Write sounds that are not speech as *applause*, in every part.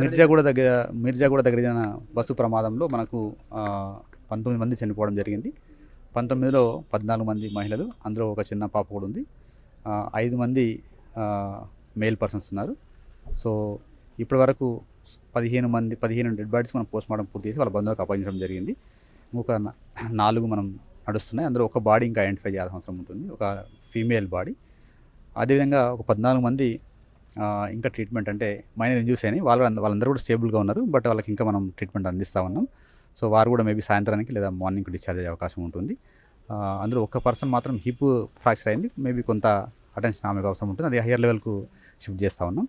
మిర్జాగూడ దగ్గర మిర్జాగూడ దగ్గర జరిగిన బస్సు ప్రమాదంలో మనకు పంతొమ్మిది మంది చనిపోవడం జరిగింది. పంతొమ్మిదిలో పద్నాలుగు మంది మహిళలు అందులో ఒక చిన్న పాప కూడా ఉంది. ఐదు మంది మేల్ పర్సన్స్ ఉన్నారు. సో ఇప్పటి వరకు పదిహేను మంది పదిహేను డెడ్ బాడీస్ మనం పోస్ట్ మార్టం పూర్తి చేసి వాళ్ళ బంధువులకు అప్పగించడం జరిగింది. ఇంకొక నాలుగు మనం నడుస్తున్నాయి. అందులో ఒక బాడీ ఇంకా ఐడెంటిఫై చేయాల్సిన అవసరం ఉంటుంది. ఒక ఫీమేల్ బాడీ. అదేవిధంగా ఒక పద్నాలుగు మంది ఇంకా ట్రీట్మెంట్ అంటే మైనర్ ఇంజూస్ అయినాయి వాళ్ళు వాళ్ళందరూ కూడా స్టేబుల్గా ఉన్నారు. బట్ వాళ్ళకి ఇంకా మనం ట్రీట్మెంట్ అందిస్తూ ఉన్నాం. సో వారు కూడా మేబీ సాయంత్రానికి లేదా మార్నింగ్ డిశ్చార్జ్ అయ్యే అవకాశం ఉంటుంది. అందులో ఒక్క పర్సన్ మాత్రం హిప్ ఫ్రాక్చర్ అయింది. మేబీ కొంత అటెన్షన్ ఆమెకు అవసరం ఉంటుంది. అది హయ్యర్ లెవెల్కు షిఫ్ట్ చేస్తూ ఉన్నాం.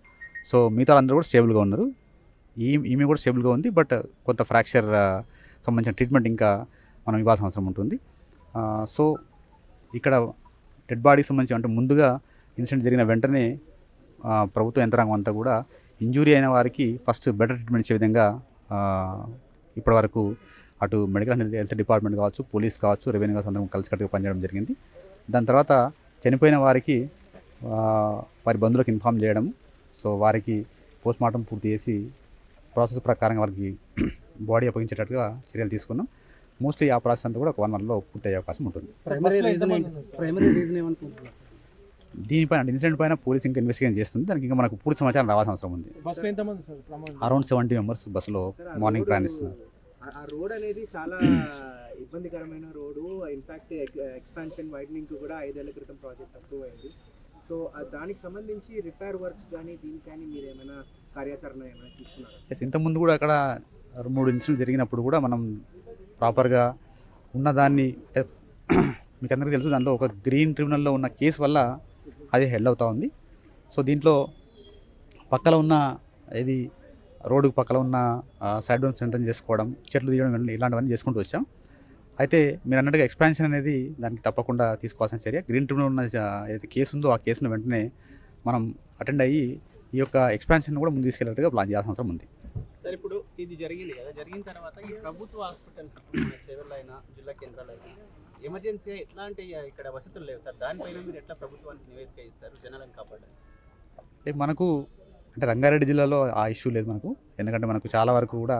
సో మిగతా అందరూ కూడా స్టేబుల్గా ఉన్నారు. ఈ ఈమె కూడా స్టేబుల్గా ఉంది. బట్ కొంత ఫ్రాక్చర్ సంబంధించిన ట్రీట్మెంట్ ఇంకా మనం ఇవ్వాల్సిన అవసరం ఉంటుంది. సో ఇక్కడ డెడ్ బాడీకి సంబంధించి అంటే ముందుగా ఇన్సిడెంట్ జరిగిన వెంటనే ప్రభుత్వ యంత్రాంగం అంతా కూడా ఇంజూరీ అయిన వారికి ఫస్ట్ బెటర్ ట్రీట్మెంట్ ఇచ్చే విధంగా ఆ, ఇప్పటివరకు అటు మెడికల్ హెల్త్ హెల్త్ డిపార్ట్మెంట్ కావచ్చు పోలీస్ కావచ్చు రెవెన్యూ కావచ్చు అందరం కలిసికట్టుగా పనిచేయడం జరిగింది. దాని తర్వాత చనిపోయిన వారికి ఆ, వారి బంధువులకు ఇన్ఫామ్ చేయడం. సో వారికి పోస్ట్ మార్టం పూర్తి చేసి ప్రాసెస్ ప్రకారం వారికి *clears throat* బాడీ అప్పగించేటట్టుగా చర్యలు తీసుకున్నాం. మోస్ట్లీ ఆ ప్రాసెస్ అంతా కూడా ఒక వన్ మంత్లో పూర్తి అయ్యే అవకాశం ఉంటుంది. దీనిపైన ఇన్సిడెంట్ పైన పోలీస్ ఇంకా ఇన్వెస్టిగేషన్ చేస్తుంది. దానికి ఇంకా మనకు పూర్తి సమాచారం రావాల్సిన అవసరం ఉంది. బస్సులో ఎంతమంది సార్? ప్రమాదం. అరౌండ్ సెవెంటీ మెంబర్స్ బస్సులో మార్నింగ్ ప్రయాణిస్తున్నారు. ఆ- రోడ్ అనేది చాలా *clears throat* ఇబ్బందికరమైన రోడ్డు. ఇన్ఫాక్ట్ ఎక్స్పాన్షన్ వైడనింగ్ కూడా ఐదేళ్ళ క్రితం ప్రాజెక్ట్ అప్రూవ్ అయింది. సో ఆ దానికి సంబంధించి రిపేర్ వర్క్స్ కానీ దీనికి కానీ మీరు ఏమైనా కార్యాచరణ ఏమైనా తీసుకున్నారా? ఇంతకుముందు కూడా అక్కడ మూడు ఇన్సిడెంట్ జరిగినప్పుడు కూడా మనం ప్రాపర్గా ఉన్నదాన్ని అంటే *clears throat* మీకు అందరికీ తెలుసు దాంట్లో ఒక గ్రీన్ ట్రిబ్యునల్లో ఉన్న కేసు వల్ల అది హెల్డ్ అవుతూ ఉంది. సో దీంట్లో పక్కన ఉన్న ఇది రోడ్డుకు పక్కన ఉన్న సైడ్ డోన్ స్ట్రెంథన్ చేసుకోవడం చెట్లు తీయడం ఇలాంటివన్నీ చేసుకుంటూ వచ్చాం. అయితే మీరు అన్నట్టుగా ఎక్స్పాన్షన్ అనేది దానికి తప్పకుండా తీసుకోవాల్సిన చర్య. గ్రీన్ ట్రిబ్యునల్ ఉన్న ఏదైతే కేసు ఉందో ఆ కేసును వెంటనే మనం అటెండ్ అయ్యి ఈ యొక్క ఎక్స్పాన్షన్ కూడా ముందు తీసుకెళ్ళేట్టుగా ప్లాన్ చేయాల్సిన అవసరం ఉంది. సార్ ఇప్పుడు ఇది జరిగింది కదా. జరిగిన తర్వాత ఈ ప్రభుత్వ హాస్పిటల్స్ జిల్లా కేంద్రాలు ఎమర్జెన్సీగా ఎమర్జెన్సీ ఎట్లాంటి ఇక్కడ వసతులు లేవు సార్. దానిపైన మీరు ఎట్లా ప్రభుత్వానికి నివేదిక ఇస్తారు? జనాలను కాపాడాలి అంటే మనకు అంటే రంగారెడ్డి జిల్లాలో ఆ ఇష్యూ లేదు మనకు. ఎందుకంటే మనకు చాలా వరకు కూడా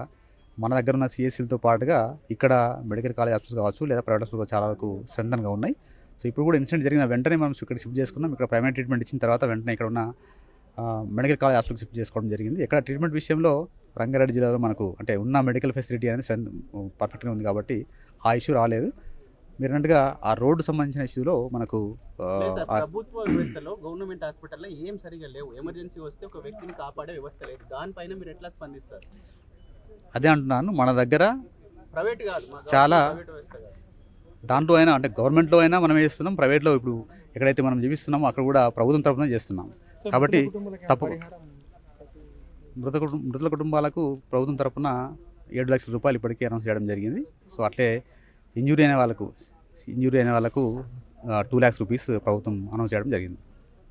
మన దగ్గర ఉన్న సిఎస్సీలతో పాటుగా ఇక్కడ మెడికల్ కాలేజ్ హాస్పిటల్స్ కావచ్చు లేదా ప్రైవేట్ హాస్పిటల్ చాలా వరకు స్ట్రెంథన్గా ఉన్నాయి. సో ఇప్పుడు కూడా ఇన్సిడెంట్ జరిగిన వెంటనే మనం ఇక్కడ షిఫ్ట్ చేసుకున్నాం. ఇక్కడ ప్రైమరీ ట్రీట్మెంట్ ఇచ్చిన తర్వాత వెంటనే ఇక్కడ ఉన్న మెడికల్ కాలేజ్ హాస్పిటల్ షిఫ్ట్ చేసుకోవడం జరిగింది. ఇక్కడ ట్రీట్మెంట్ విషయంలో రంగారెడ్డి జిల్లాలో మనకు అంటే ఉన్న మెడికల్ ఫెసిలిటీ అనేది పర్ఫెక్ట్గా ఉంది కాబట్టి ఆ ఇష్యూ రాలేదు. మీరు అన్నట్టుగా ఆ రోడ్డు సంబంధించిన ఇష్యూలో మనకు ప్రభుత్వ వ్యవస్థలో గవర్నమెంట్ హాస్పిటల్లో ఏం సరిగా లేవు. ఎమర్జెన్సీ వస్తే ఒక వ్యక్తిని కాపాడే వ్యవస్థ లేదు. దానిపైన మీరు ఎట్లా స్పందిస్తారు? అదే అంటున్నాను మన దగ్గర ప్రైవేట్ కాదు చాలా- దాంట్లో అయినా అంటే గవర్నమెంట్లో అయినా మనం చేస్తున్నాం ప్రైవేట్లో ఇప్పుడు ఎక్కడైతే మనం జీవిస్తున్నామో అక్కడ కూడా ప్రభుత్వం తరఫున చేస్తున్నాం. కాబట్టి తప్పు- మృత కుటుంబ మృతుల కుటుంబాలకు ప్రభుత్వం తరపున ఏడు లక్షల రూపాయలు ఇప్పటికే అనౌన్స్ చేయడం జరిగింది. సో అట్లే ఇంజూరీ అయిన వాళ్ళకు ఇంజూరీ అయిన వాళ్ళకు టూ ల్యాక్స్ రూపీస్ ప్రభుత్వం అనౌన్స్ చేయడం జరిగింది.